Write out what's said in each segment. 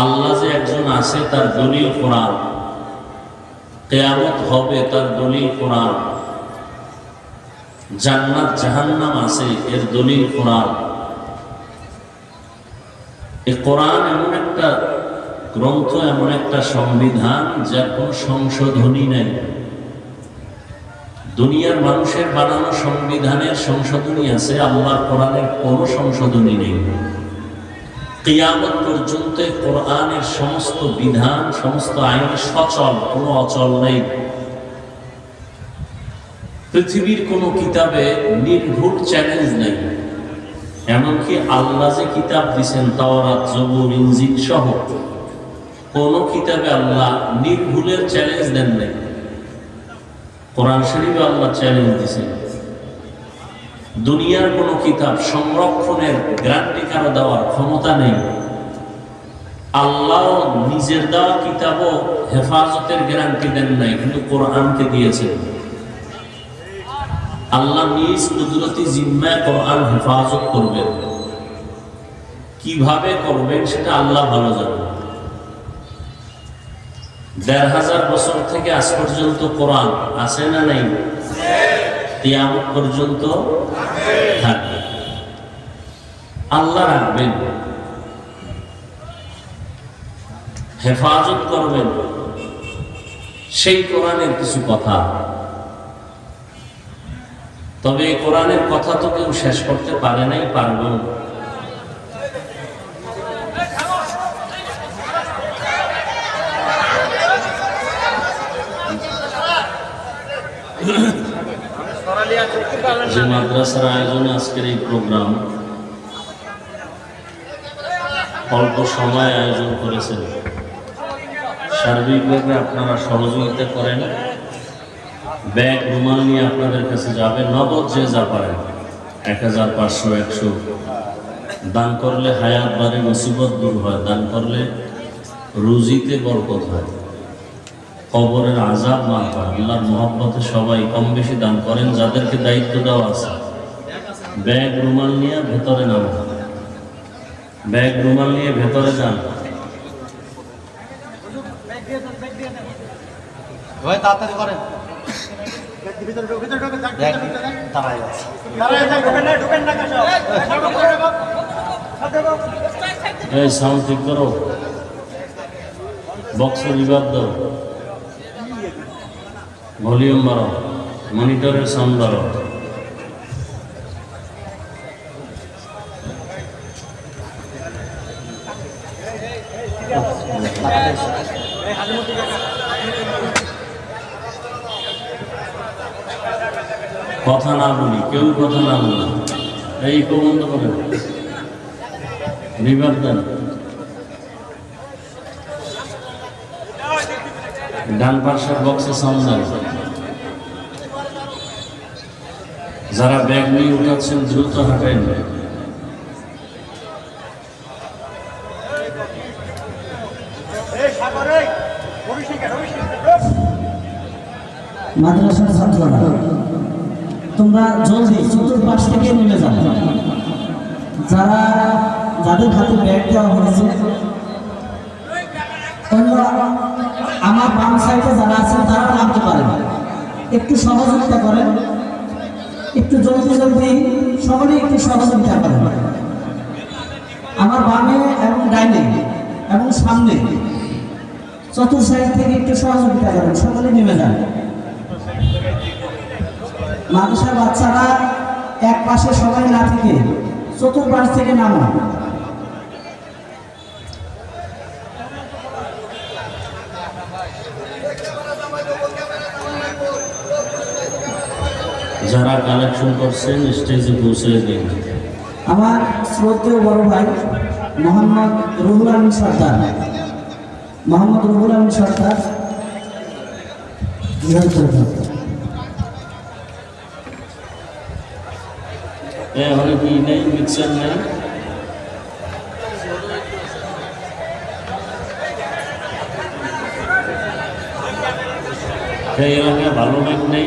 আল্লাহ যে একজন আছে, তার দলিল কোরআন। কেয়ামত হবে তার দলিল কোরআন। জান্নাত, জাহান্নাম আছে, এর দলিল কোরআন। এই কোরআন এমন একটা গ্রন্থ, এমন একটা সংবিধান, যার কোনো সংশোধনী নেই। দুনিয়ার মানুষের বানানো সংবিধানের সংশোধনী আছে, আল্লাহর কোরআনের কোনো সংশোধনী নেই। কিয়ামত পর্যন্ত কোরআনের সমস্ত বিধান, সমস্ত আইন সচল, কোনো অচল নেই। পৃথিবীর কোনো কিতাবে নির্ভুল চ্যালেঞ্জ নেই। এমনকি আল্লাহ যে কিতাব দিছেন, তাওরাত, জবুর, ইনজিল সহ, কোন কিতাবে আল্লাহ নির্ভুলের চ্যালেঞ্জ দেন নাই। কোরআন শরীফে আল্লাহ চ্যালেঞ্জ দিছেন। দুনিয়ার কোনো কিতাব সংরক্ষণের গ্যারান্টি কারও দেওয়ার ক্ষমতা নেই। আল্লাহ নিজের দেওয়া কিতাবও হেফাজতের গ্যারান্টি দেন নাই, কিন্তু কোরআনকে দিয়েছেন। আল্লাহ নিজ কুদরতি জিম্মায় কোরআন হেফাজত করবেন। কীভাবে করবেন সেটা আল্লাহ ভালো জানেন। দেড় হাজার বছর থেকে আজ পর্যন্ত কোরআন আছে না নাই? পর্যন্ত থাকবে। আল্লাহ রাখবেন। হেফাজত করবেন। সেই কোরআনের কিছু কথা। তবে এই কোরআনের কথা তো কেউ শেষ করতে পারে নাই, পারবেও না। যে মাদ্রাসার আয়োজনে আজকের এই প্রোগ্রাম, অল্প সময় আয়োজন করেছেন। সার্বিকভাবে আপনারা সহযোগিতা করেন। ব্যাগ রুমাল নিয়ে আপনাদের কাছে যাবে, নগদ যে যা পারেন, এক হাজার পাঁচশো, একশো। দান করলে হায়াত বাড়ে, মুসিবত দূর হয়। দান করলে রুজিতে বরকত হয়। কবরের আজাব না হয়। আল্লাহর মহব্বতে সবাই কম বেশি দান করেন যাদেরকে দায়িত্ব দেওয়া আছে। ব্যাগ রুমাল নিয়ে ভেতরে নামা। ব্যাগ রুমাল নিয়ে ভেতরে যান। তাড়াতাড়ি করেন। সাউন্ড ঠিক করো। বক্স রিভার দাও। ভলিউম বাড়াও মনিটরের সাউন্ড বাড়াও কথা না বলি, কেউ কথা না বলি। এই প্রবন্ধ করেন রিভার দেন ডান পাশের বক্সে সাউন্ড দেন যারা ব্যাগ নিয়ে উঠাচ্ছেন, দ্রুত হাঁটাইন মাদ্রাসার ছাত্ররা, তোমরা জলদি চতুর্পাশ থেকে নেমে যাও। যারা যাদের হাতে ব্যাগ দেওয়া হয়েছে, অন্য আমার বাম সাইডে যারা আছেন তারা নামতে পারেন। একটু সহযোগিতা করেন। একটু জলদি জলদি সকলে একটু সহযোগিতা করেন। আমার বামে এবং ডাইনে এবং সামনে চতুর সাইড থেকে একটু সহযোগিতা করেন, সকলে নেমে যান। মানুষের বাচ্চারা এক পাশে সবাই না থেকে চতুর্পাশ থেকে নামো। যারা কালেকশন করছেন স্টেজে পৌঁছে দিন। আমার শ্রদ্ধেয় বড় ভাই মোহাম্মদ রুহুল আমিন সর্দার মোহাম্মদ রুহুল আমিন সর্দার ই নেই মিক্সার নেই। এলাকায় ভালো নেই।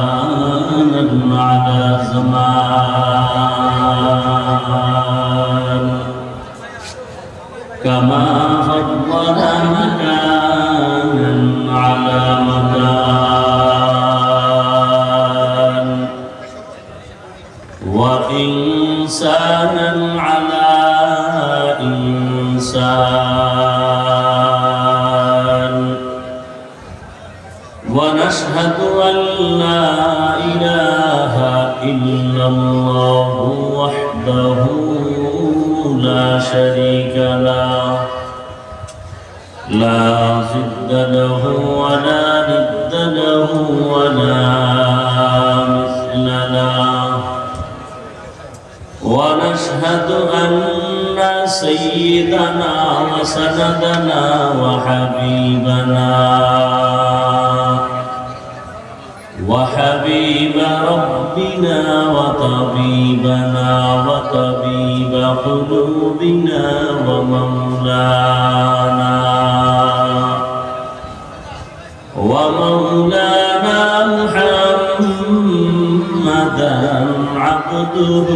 على زمان كما الله وحده لا شريك له لا ضد له ولا ند له ولا مثل له. ونشهد أن سيدنا وسندنا وحبيبنا وحبيب ربنا وطبيبنا وطبيب قلوبنا ومولانا ومولانا محمدا عبده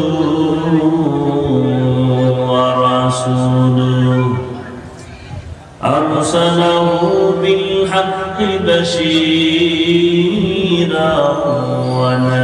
ورسوله أرسله بالحق بشيرا ونذيرا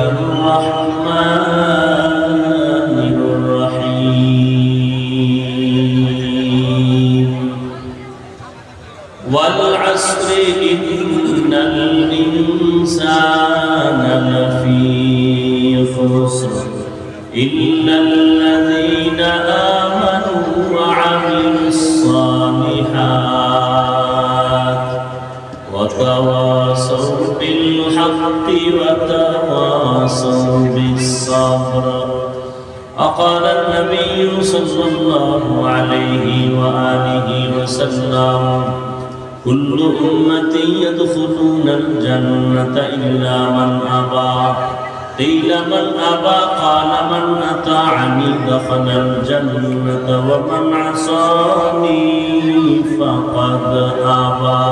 وتواصوا بالصبر. أقال النبي صلى الله عليه وآله وسلم كل أمتي يدخلون الجنة إلا من أبى. قيل من أبى؟ قال من أطاعني دخل الجنة ومن عصاني فقد أبى.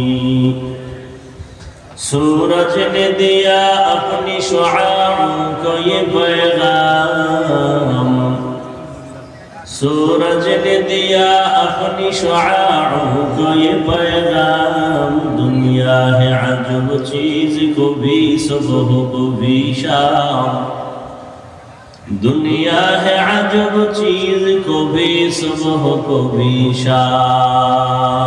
सूरज ने दिया अपनी शुआओं को ये पैगाम सूरज ने दिया अपनी शुआओं को ये पैगाम दुनिया है अजब चीज को भी सुबह को भी शाम दुनिया है अजब चीज को भी सुबह को भी शाम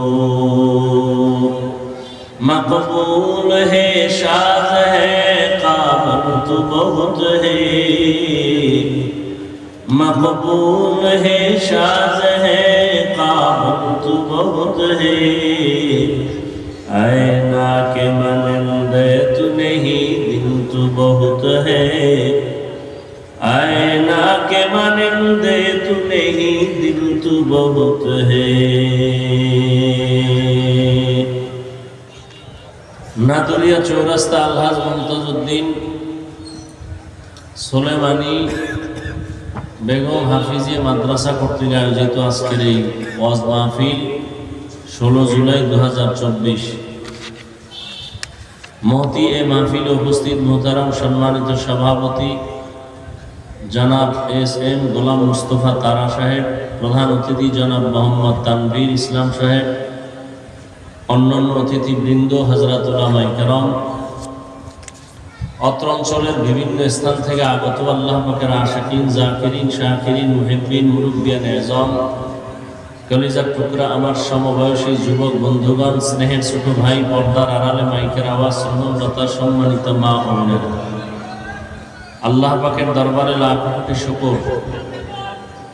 مقبول ہے شاد ہے، قابل تو بہت ہے۔ مقبول ہے شاد ہے، قابل تو بہت ہے۔ اے নাতুরিয়া চৌরাস্তা আলহাজ মমতাজউদ্দিন, সোলেমানি বেগম হাফিজিয়া মাদ্রাসা কর্তৃক আয়োজিত আজকের এই ওয়াজ মাহফিল ষোলো জুলাই দু হাজার চব্বিশ। মহতি এ মাহফিলে উপস্থিত মোহতারাম সম্মানিত সভাপতি জনাব এস এম গোলাম মুস্তফা তারা সাহেব, প্রধান অতিথি জনাব মোহাম্মদ তানভীর ইসলাম সাহেব অন্যান্য অতিথিবৃন্দ হজরতুল্লাহ কেরম, অত্র অঞ্চলের বিভিন্ন স্থান থেকে আগত আল্লাহ পাকের আশাকিন, জাকিরিন, শাকিরিন মুহিবিন মুরব্বিয়ান এজম কলিজার টুকরা আমার সমবয়সী যুবক বন্ধুগণ, স্নেহের ছোট ভাই, পর্দার আড়ালে মাইকের আওয়াজ শ্রমণলতা সম্মানিত মা ও আল্লাহ পাকের দরবারে লাখ কোটি শুকর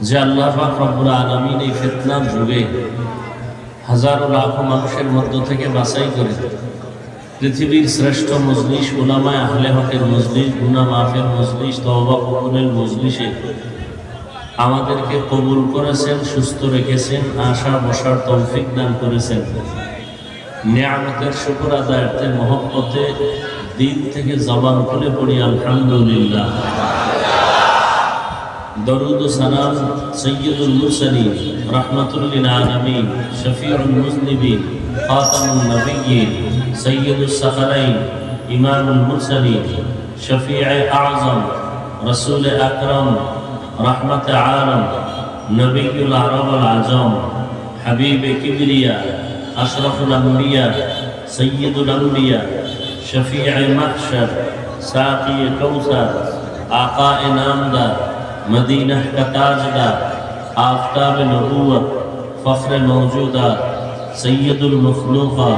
যে আল্লাহ পাক রব্বুল আলমিন এই ফিতনার যুগে হাজারো লাখো মানুষের মধ্য থেকে বাছাই করে পৃথিবীর শ্রেষ্ঠ মজলিস উলামায় আহলে হকের মজলিস, গুনা মাফের মজলিস, তওবা কবুলের মজলিসে আমাদেরকে কবুল করেছেন, সুস্থ রেখেছেন, আশা বসার তৌফিক দান করেছেন। নিয়ামতের শুকর আদায়ার্থে মহব্বতে দিন থেকে জবান খুলে পড়ি, আলহামদুলিল্লাহ। درود و سلام سید المرسلین رحمت للعالمین شفیع المذنبین خاتم النبیین سید الثقلین امام المرسلین شفیع اعظم رسول اکرم رحمت عالم نبی العرب العظم حبیب کبریا اشرف الانبیاء سید الانبیاء شفیع محشر ساقی کوثر آقا نامدار مدینہ کا تاجدار آفتاب نبوت فخر موجودہ سید المخلوقہ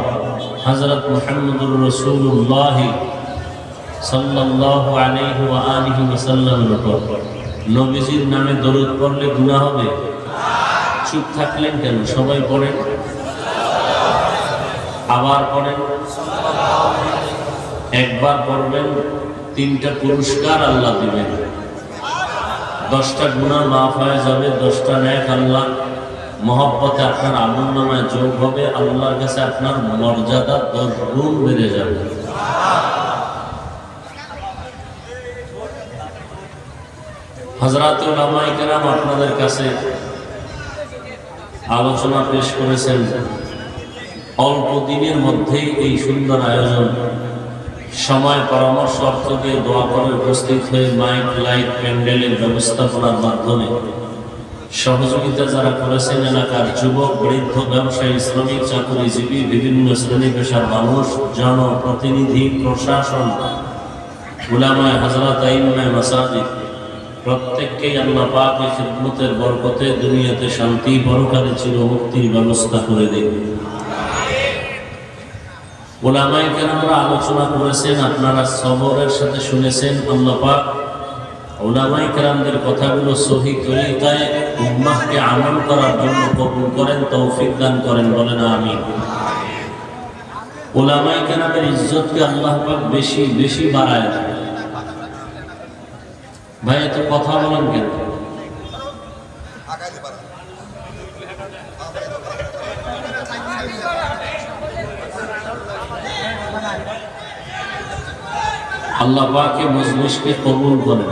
حضرت محمد الرسول اللہ সাল্লাল্লাহু আলাইহি ওয়া আলিহি ওয়াসাল্লামের উপর। নবীজির নামে দরুদ পড়লে গুনাহ হবে? চুপ থাকলেন কেন? সবাই পড়েন? আবার পড়েন? একবার পড়বেন, তিনটা পুরস্কার আল্লাহ দিবেন। দশটা গুণা মাফ হয়ে যাবে, দশটা ন্যাক আল্লাহ। মহব্বতে আপনার আমল নামায় যোগ হবে, আল্লাহর কাছে আপনার মর্যাদা দশ গুণ বেড়ে যাবে। হজরাতুল কেরাম আপনাদের কাছে আলোচনা পেশ করেছেন। অল্প দিনের মধ্যেই এই সুন্দর আয়োজন সময় পরামর্শ অর্থ দিয়ে দোয়া করে উপস্থিত হয়ে মাইক, লাইট, প্যান্ডেলের ব্যবস্থাপনার মাধ্যমে। সহযোগিতা যারা করেছেন এলাকার যুবক, বৃদ্ধ, ব্যবসায়ী, শ্রমিক, চাকরিজীবী, বিভিন্ন শ্রেণি পেশার মানুষ জনপ্রতিনিধি প্রশাসন গুলামায় হাজরাত আইমায় মাসাজিদ, প্রত্যেককেই আল্লাহ পাক খিদমতের বরকতে দুনিয়াতে শান্তি, পরকালে চির মুক্তির ব্যবস্থা করে দিন। ওলামাই কেরামরা আলোচনা করেছেন, আপনারা সবরের সাথে শুনেছেন, আল্লাহ পাক ওলামাই কেরামদের কথাগুলো সহি তরিকায় উম্মাহকে আমল করার জন্য কবুল করেন, তৌফিক দান করেন, বলেন আমি ওলামাই কেরামের ইজ্জতকে আল্লাহপাক বেশি বেশি বাড়ায়। ভাই, এত কথা বলেন কেন আল্লাহ পাকে মজলিসকে কবুল করেন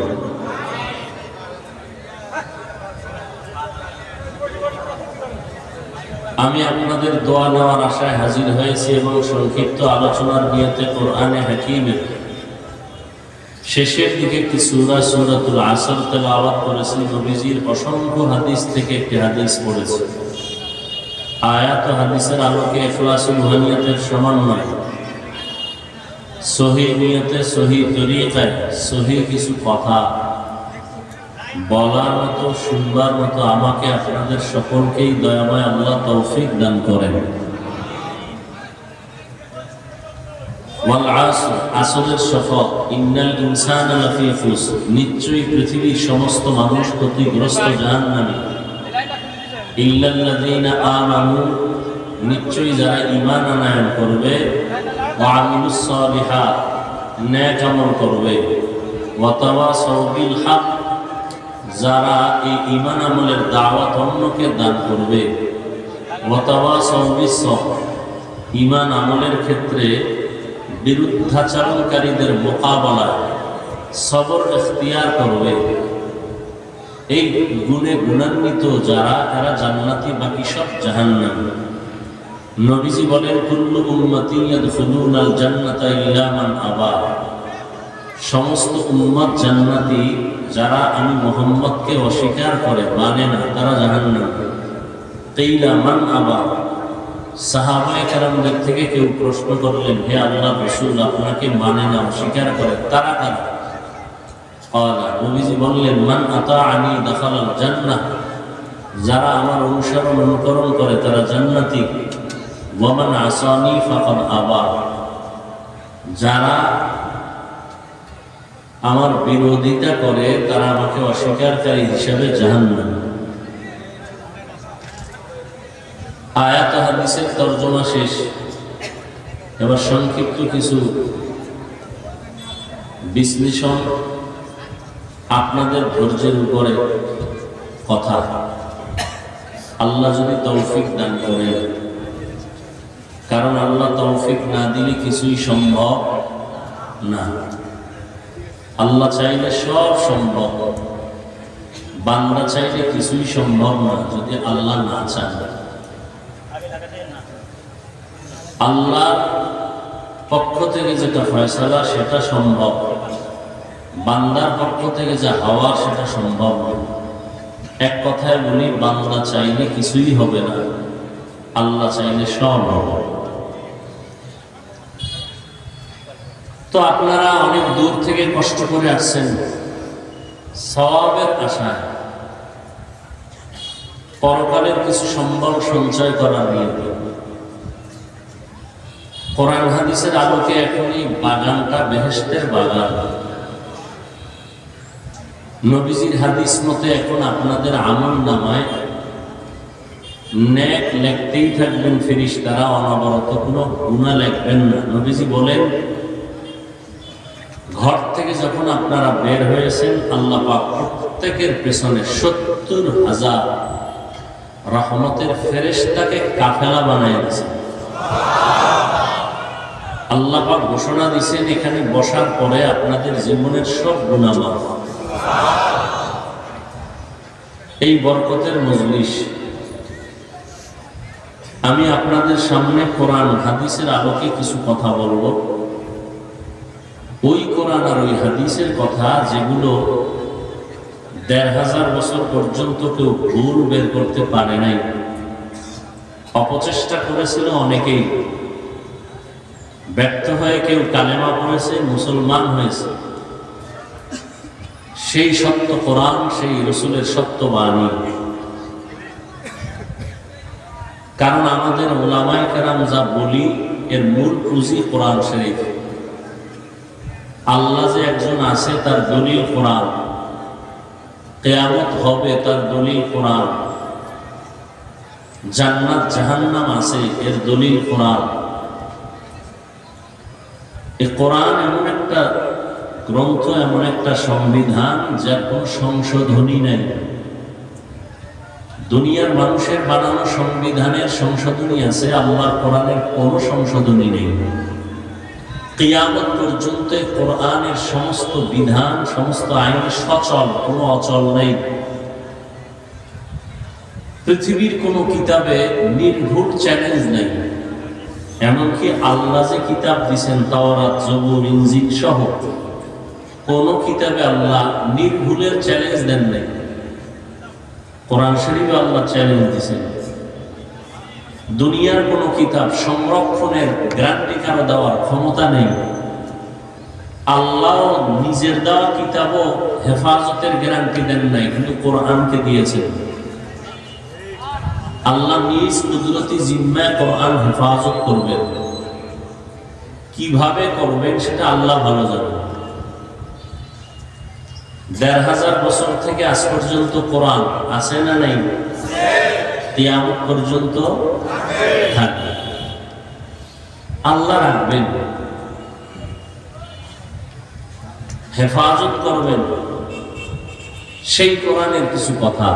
আমি আপনাদের দোয়া নেওয়ার আশায় হাজির হয়েছি এবং সংক্ষিপ্ত আলোচনার নিয়তে কোরআনে হাকিমের শেষের দিকে একটি সুরা সুরাতুল আসর তেলাওয়াত করেছি। নবীজির অসংখ্য হাদিস থেকে একটি হাদিস পড়েছি। আয়াত হাদিসের আলোকে এখলাসুল হানিয়াতের সমন্বয়। আপনাদের সকলকেই দয়াময় আল্লাহ তৌফিক দান করেন। আসলের শপথ। ইন্নাল ইনসান নিশ্চয়ই পৃথিবীর সমস্ত মানুষ ক্ষতিগ্রস্ত জাহান নামে নিশ্চয়ই যারা ইমান আনায়ন করবে ওয়া আমিলুস সালিহাত আমল করবে। ওয়া তাওয়াসাউ বিল হক, যারা এই ঈমান আমলের দাওয়াত অন্যকে দান করবে। ওয়া তাওয়াসাউ বিস ঈমান আমলের ক্ষেত্রে বিরুদ্ধাচরণকারীদের মোকাবেলায় সবর এখতিয়ার করবে। এই গুণে গুণান্বিত যারা তারা জান্নাতি বাকি সব জাহান্নামী। নবীজি বলেন, কুল্লু উম্মতি ইয়াদখুলুনাল জান্নাতা ইল্লা মান আবা। সমস্ত উম্মত জান্নাতি, যারা আমি মোহাম্মদকে অস্বীকার করে মানে না, তারা জাহান্নাম। তাইলা মান আবা। সাহাবায়ে কারামদের থেকে কেউ প্রশ্ন করলেন, হে আল্লাহ রসুল, আপনাকে মানে না, অস্বীকার করে, তারা কারা? কলা নবীজি বললেন, মান আতা আনি দখালাল জান্নাহ। যারা আমার অনুসরণ, অনুকরণ করে, তারা জান্নাতি। ওয়ামান আসানি ফাকাদ আবা যারা আমার বিরোধিতা করে, তারা আমাকে অস্বীকারকারী হিসাবে জাহান্নাম। আয়াত হাদিসের তর্জমা শেষ। এবার সংক্ষিপ্ত কিছু বিশ্লেষণ আপনাদের ধৈর্যের উপরে কথা। আল্লাহ যদি তৌফিক দান করে কারণ আল্লাহ তৌফিক না দিলে কিছুই সম্ভব না। আল্লাহ চাইলে সব সম্ভব, বান্দা চাইলে কিছুই সম্ভব না যদি আল্লাহ না চান। আল্লাহ পক্ষ থেকে যেটা ফয়সালা সেটা সম্ভব, বান্দার পক্ষ থেকে যা হওয়া সেটা সম্ভব এক কথায় বলি, বান্দা চাইলে কিছুই হবে না, আল্লাহ চাইলে সব হবে। তো আপনারা অনেক দূর থেকে কষ্ট করে আসছেন। সবের আশায়। পরকালের কিছু সম্বল সঞ্চয় করা নিয়ে কোরআন হাদিসের আলোকে এখন এই বাগানটা বেহেস্তের বাগান। নবীজির হাদিস মতে এখন আপনাদের আমল নামায় ন্যাক লেখতেই থাকবেন ফিরিস তারা অনবরত কোনো গুণা লেখবেন না। নবীজি বলেন ঘর থেকে যখন আপনারা বের হয়েছেন, আল্লাহ প্রত্যেকের পেছনে সত্তর হাজার রহমতের ফেরেশতাকে কাফেলা বানাই দিয়েছেন। আল্লাহ পাক ঘোষণা দিয়েছেন, এখানে বসার পরে আপনাদের জীবনের সব গুণামাফ এই বরকতের মজলিস। আমি আপনাদের সামনে কোরআন, হাদিসের আলোকে কিছু কথা বলব। ওই কোরআন আর ওই হাদিসের কথা যেগুলো দেড় হাজার বছর পর্যন্ত কেউ ভুল বের করতে পারে নাই। অপচেষ্টা করেছিল অনেকেই। ব্যর্থ হয়ে কেউ কালেমা পড়েছে, মুসলমান হয়েছে। সেই সত্য কোরআন, সেই রসুলের সত্য বাণী। কারণ আমাদের ওলামায় কেরাম যা বলি, এর মূল পুঁজি কোরআন শরীফ। আল্লাহ যে একজন আছে, তার দলিল কোরআন। কেয়ামত হবে তার দলিল কোরআন। জান্নাত, জাহান্নাম আছে, এর দলিল কোরআন। এই কোরআন এমন একটা গ্রন্থ, এমন একটা সংবিধান, যার কোন সংশোধনী নেই। দুনিয়ার মানুষের বানানো সংবিধানের সংশোধনী আছে, আল্লাহর কোরআনের কোনো সংশোধনী নেই। কিয়ামত পর্যন্ত কোরআনের সমস্ত বিধান, সমস্ত আইন সচল, কোনো অচল নেই। পৃথিবীর কোনো কিতাবে নির্ভুল চ্যালেঞ্জ নেই। এমনকি আল্লাহ যে কিতাব দিছেন, তাওরাত, জবুর, ইনজিল সহ, কোন কিতাবে আল্লাহ নির্ভুলের চ্যালেঞ্জ দেন নাই। কোরআন শরীফে আল্লাহ চ্যালেঞ্জ দিছেন। দুনিয়ার কোন কিতাব সংরক্ষণের গ্যারান্টি কারও দেওয়ার ক্ষমতা নেই। আল্লাহ নিজের দেওয়া কিতাবও হেফাজতের গ্যারান্টি দেন নাই, কিন্তু কোরআনকে দিয়েছেন। আল্লাহ নিজ কুদরতি জিম্মায় কোরআন হেফাজত করবেন। কীভাবে করবেন সেটা আল্লাহ ভালো জানেন। দেড় হাজার বছর থেকে আজ পর্যন্ত কোরআন আছে না নেই? তিয়ামত পর্যন্ত থাকবে। আল্লাহ রাখবেন। হেফাজত করবেন। সেই কোরআনের কিছু কথা।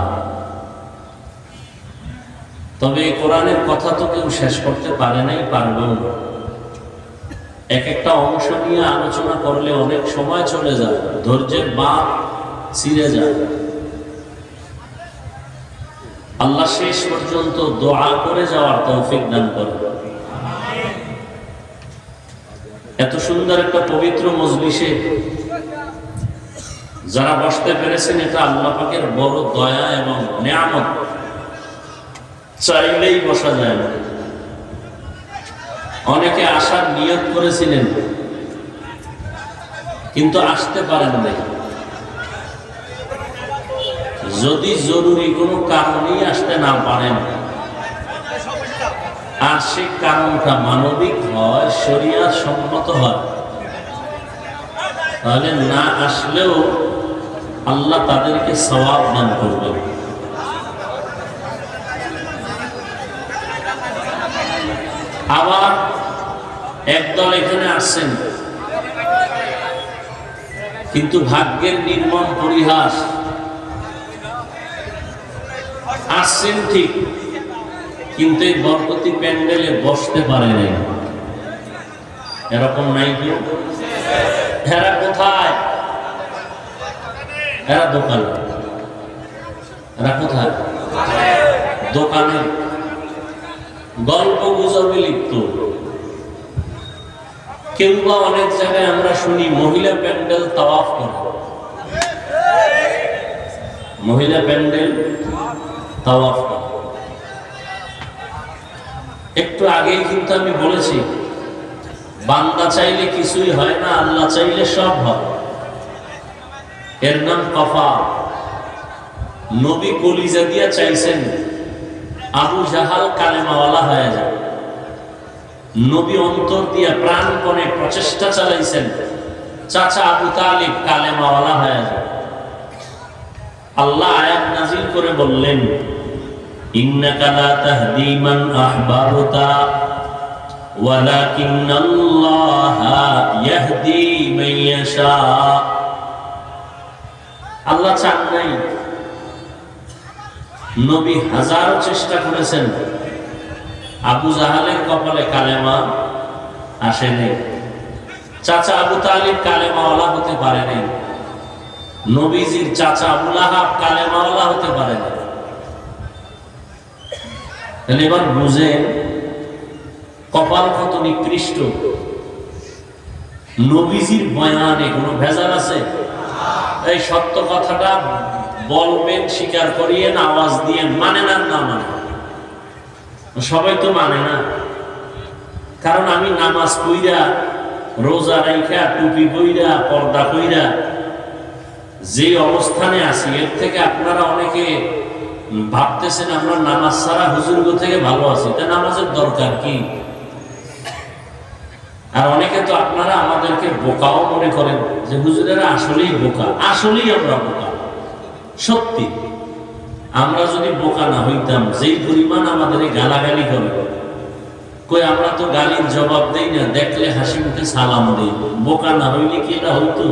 তবে এই কোরআনের কথা তো কেউ শেষ করতে পারে নাই, পারবেও এক একটা অংশ নিয়ে আলোচনা করলে অনেক সময় চলে যায়, ধৈর্যের বাপ ছিঁড়ে যায়। আল্লাহ শেষ পর্যন্ত দোয়া করে যাওয়ার তৌফিক দান করে এত সুন্দর একটা পবিত্র মজলিসে যারা বসতে পেরেছেন, এটা আল্লাহ পাকের বড় দয়া এবং নিয়ামত। চাইলেই বসা যায় না। অনেকে আসার নিয়োগ করেছিলেন, কিন্তু আসতে পারেন নাই। যদি জরুরি কোনো কারণেই আসতে না পারেন, আর সে কারণটা মানবিক হয় শরিয়া সম্মত হয়, তাহলে না আসলেও আল্লাহ তাদেরকে সওয়াব দান করবেন। আবার একদল এখানে আসছেন, কিন্তু ভাগ্যের নির্মম পরিহাস আসছেন ঠিক, কিন্তু এই বরপতি প্যান্ডেলে বসতে পারে নাই। এরকম নাই কেউ এরা কোথায়? এরা দোকানে। এরা কোথায়? দোকানে। গল্প গুজবে লিপ্ত। বা অনেক জায়গায় আমরা শুনি, মহিলা প্যান্ডেল তাওয়াফ করে। মহিলা প্যান্ডেল একটু আগেই কিন্তু আমি বলেছি, বান্দা চাইলে কিছুই হয় না, আল্লাহ চাইলে সব হয়। এর নাম কফা। নবী কলিজা দিয়া চাইছেন, আবু জাহাল কালেমাওয়ালা হয়ে যায় নবী অন্তর দিয়া প্রাণপণে প্রচেষ্টা চালাইছেন, চাচা আবু তালিব কালেমাওয়ালা হয়ে যায় আল্লাহ আয়াত নাজিল করে বললেন চেষ্টা করেছেন। আবু জাহালের কপালে কালেমা আসেনি চাচা আবু তালিব কালেমাওয়ালা হতে পারেনি নবীজির চাচা আবু লাহাব কালেমাওয়ালা হতে পারেনি তাহলে এবার বুঝেন, কপাল কত নিকৃষ্ট। নবীজির বয়ানে কোনো ভেজাল আছে? এই সত্য কথাটা বলবেন, স্বীকার করিয়েন, আওয়াজ দিয়ে মানে না না মানে সবাই তো মানে না। কারণ আমি নামাজ কইরা রোজা রাইখা, টুপি কইরা পর্দা কইরা যে অবস্থানে আছি, এর থেকে আপনারা অনেকে ভাবতেছেন আমরা নামাজ ছাড়া হুজুর্গ থেকে ভালো আছি। তা নামাজের দরকার কি? আর অনেকে তো আপনারা আমাদেরকে বোকাও মনে করেন যে হুজুরেরা আসলেই বোকা, আসলেই আমরা বোকা। সত্যি, আমরা যদি বোকা না হইতাম, যেই পরিমাণ আমাদের গালাগালি করে, কই আমরা তো গালির জবাব দেই না, দেখলে হাসি মুখে সালাম দেই। বোকা না হইলে কি এটা হইতো?